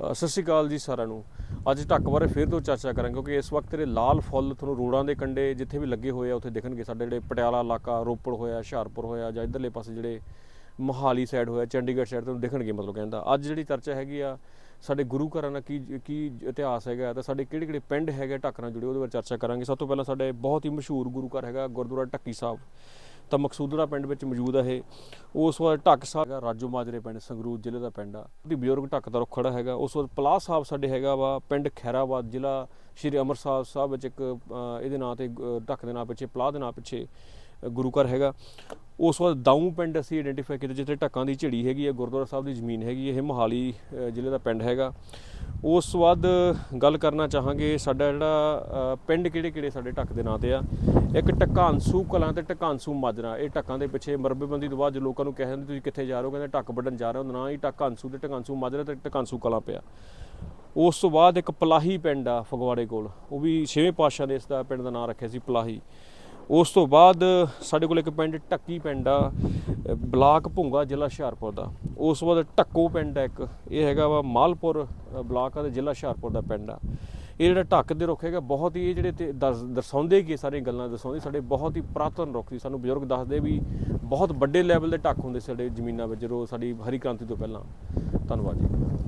ਸਤਿ ਸ਼੍ਰੀ ਅਕਾਲ ਜੀ ਸਾਰਿਆਂ ਨੂੰ। ਅੱਜ ਢੱਕ ਬਾਰੇ ਫਿਰ ਤੋਂ ਚਰਚਾ ਕਰਾਂਗੇ ਕਿਉਂਕਿ ਇਸ ਵਕਤ ਜਿਹੜੇ ਲਾਲ ਫੁੱਲ ਤੁਹਾਨੂੰ ਰੋਡਾਂ ਦੇ ਕੰਢੇ ਜਿੱਥੇ ਵੀ ਲੱਗੇ ਹੋਏ ਆ, ਉੱਥੇ ਦੇਖਣਗੇ। ਸਾਡੇ ਜਿਹੜੇ ਪਟਿਆਲਾ ਇਲਾਕਾ, ਰੋਪੜ ਹੋਇਆ, ਹੁਸ਼ਿਆਰਪੁਰ ਹੋਇਆ ਜਾਂ ਇਧਰਲੇ ਪਾਸੇ ਜਿਹੜੇ ਮੋਹਾਲੀ ਸਾਈਡ ਹੋਇਆ, ਚੰਡੀਗੜ੍ਹ ਸਾਈਡ ਤੁਹਾਨੂੰ ਦੇਖਣਗੇ ਮਤਲਬ ਕਹਿੰਦਾ ਅੱਜ ਜਿਹੜੀ ਚਰਚਾ ਹੈਗੀ ਆ, ਸਾਡੇ ਗੁਰੂ ਘਰਾਂ ਦਾ ਕੀ ਕੀ ਇਤਿਹਾਸ ਹੈਗਾ ਤੇ ਸਾਡੇ ਕਿਹੜੇ ਕਿਹੜੇ ਪਿੰਡ ਹੈਗੇ ਢੱਕ ਨਾਲ ਜੁੜੇ, ਉਹਦੇ ਬਾਰੇ ਚਰਚਾ ਕਰਾਂਗੇ। ਸਭ ਤੋਂ ਪਹਿਲਾਂ ਸਾਡੇ ਬਹੁਤ ਹੀ ਮਸ਼ਹੂਰ ਗੁਰੂ ਘਰ ਹੈਗਾ ਗੁਰਦੁਆਰਾ ਢੱਕੀ ਸਾਹਿਬ। ਤਾਂ ਮਕਸੂਦੜਾ ਪਿੰਡ ਵਿੱਚ ਮੌਜੂਦ ਹੈ ਇਹ। ਉਸ ਵਾਰ ਢੱਕ ਸਾਹਿਬ ਹੈਗਾ ਰਾਜੋ ਮਾਜਰੇ ਪਿੰਡ ਸੰਗਰੂਰ ਜ਼ਿਲ੍ਹੇ ਦਾ ਪਿੰਡ ਆ। ਉਹਦੀ ਬਜ਼ੁਰਗ ਢੱਕ ਦਾ ਰੁੱਖ ਖੜਾ ਹੈਗਾ। ਉਸ ਵਾਰ ਪਲਾਹ ਸਾਹਿਬ ਸਾਡੇ ਹੈਗਾ ਵਾ ਪਿੰਡ ਖੈਰਾਬਾਦ ਜ਼ਿਲ੍ਹਾ ਸ਼੍ਰੀ ਅੰਮ੍ਰਿਤਸਰ ਸਾਹਿਬ ਵਿੱਚ ਇੱਕ ਇਹਦੇ ਨਾਂ ਤੇ ਢੱਕ ਦੇ ਨਾਂ ਪਿੱਛੇ ਪਲਾਹ ਦੇ ਨਾਂ ਪਿੱਛੇ ਗੁਰੂ ਘਰ ਹੈਗਾ। ਉਸ ਵਾਰ ਦਾਊ ਪਿੰਡ ਅਸੀਂ ਆਇਡੈਂਟੀਫਾਈ ਕੀਤਾ ਜਿੱਥੇ ਢੱਕਾਂ ਦੀ ਝੜੀ ਹੈਗੀ ਹੈ ਗੁਰਦੁਆਰਾ ਸਾਹਿਬ ਦੀ ਜ਼ਮੀਨ ਹੈਗੀ ਹੈ, ਇਹ ਮੋਹਾਲੀ ਜ਼ਿਲ੍ਹੇ ਦਾ ਪਿੰਡ ਹੈਗਾ। ਉਸ ਤੋਂ ਬਾਅਦ ਗੱਲ ਕਰਨਾ ਚਾਹਾਂਗੇ, ਸਾਡਾ ਜਿਹੜਾ ਪਿੰਡ ਕਿਹੜੇ ਕਿਹੜੇ ਸਾਡੇ ਢੱਕ ਦੇ ਨਾਂ ਤੇ ਆ। ਇੱਕ ਟਕਾਂਸੂ ਕਲਾਂ ਤੇ ਟਕਾਂਸੂ ਮਾਜਰਾ, ਇਹ ਢੱਕਾਂ ਦੇ ਪਿੱਛੇ ਮਰਬੇਬੰਦੀ ਤੋਂ ਬਾਅਦ ਜੋ ਲੋਕਾਂ ਨੂੰ ਕਹਿੰਦੇ ਤੁਸੀਂ ਕਿੱਥੇ ਜਾ ਰਹੇ ਹੋ? ਕਹਿੰਦੇ, ਢੱਕ ਵੱਢਣ ਜਾ ਰਹੇ ਹੋ. ਨਾ ਹੀ ਟਕਾਂਸੂ ਤੇ ਟਕਾਂਸੂ ਮਾਜਰਾ ਤੇ ਟਕਾਂਸੂ ਕਲਾਂ ਪਿਆ। ਉਸ ਤੋਂ ਬਾਅਦ ਇੱਕ ਪਲਾਹੀ ਪਿੰਡ ਆ ਫਗਵਾੜੇ ਕੋਲ। ਉਹ ਵੀ ਛੇਵੇਂ ਪਾਤਸ਼ਾਹ ਨੇ ਇਸ ਦਾ ਪਿੰਡ ਦਾ ਨਾਂ ਰੱਖਿਆ ਸੀ, ਪਲਾਹੀ। ਉਸ ਤੋਂ ਬਾਅਦ ਸਾਡੇ ਕੋਲ ਇੱਕ ਪਿੰਡ ਟੱਕੀ ਪਿੰਡ ਆ ਬਲਾਕ ਭੁੰਗਾ ਜ਼ਿਲ੍ਹਾ ਹੁਸ਼ਿਆਰਪੁਰ ਦਾ। ਉਸ ਤੋਂ ਬਾਅਦ ਟੱਕੋ ਪਿੰਡ ਆ ਇੱਕ। ਇਹ ਹੈਗਾ ਵਾ ਮਾਲਪੁਰ ਬਲਾਕ ਆ ਤੇ ਜ਼ਿਲ੍ਹਾ ਹੁਸ਼ਿਆਰਪੁਰ ਦਾ ਪਿੰਡ ਆ। ਇਹ ਜਿਹੜਾ ਢੱਕ ਦੇ ਰੁੱਖ ਹੈਗਾ, ਬਹੁਤ ਹੀ ਇਹ ਜਿਹੜੇ ਤੇ ਦਰਸ- ਦਰਸਾਉਂਦੇ ਕਿ ਸਾਰੀਆਂ ਗੱਲਾਂ ਦਰਸਾਉਂਦੇ, ਸਾਡੇ ਬਹੁਤ ਹੀ ਪੁਰਾਤਨ ਰੁੱਖ ਸੀ। ਸਾਨੂੰ ਬਜ਼ੁਰਗ ਦੱਸਦੇ ਵੀ ਬਹੁਤ ਵੱਡੇ ਲੈਵਲ ਦੇ ਢੱਕ ਹੁੰਦੇ ਸੀ ਸਾਡੇ ਜ਼ਮੀਨਾਂ ਵਿੱਚ, ਜਦੋਂ ਸਾਡੀ ਹਰੀ ਕ੍ਰਾਂਤੀ ਤੋਂ ਪਹਿਲਾਂ। ਧੰਨਵਾਦ ਜੀ।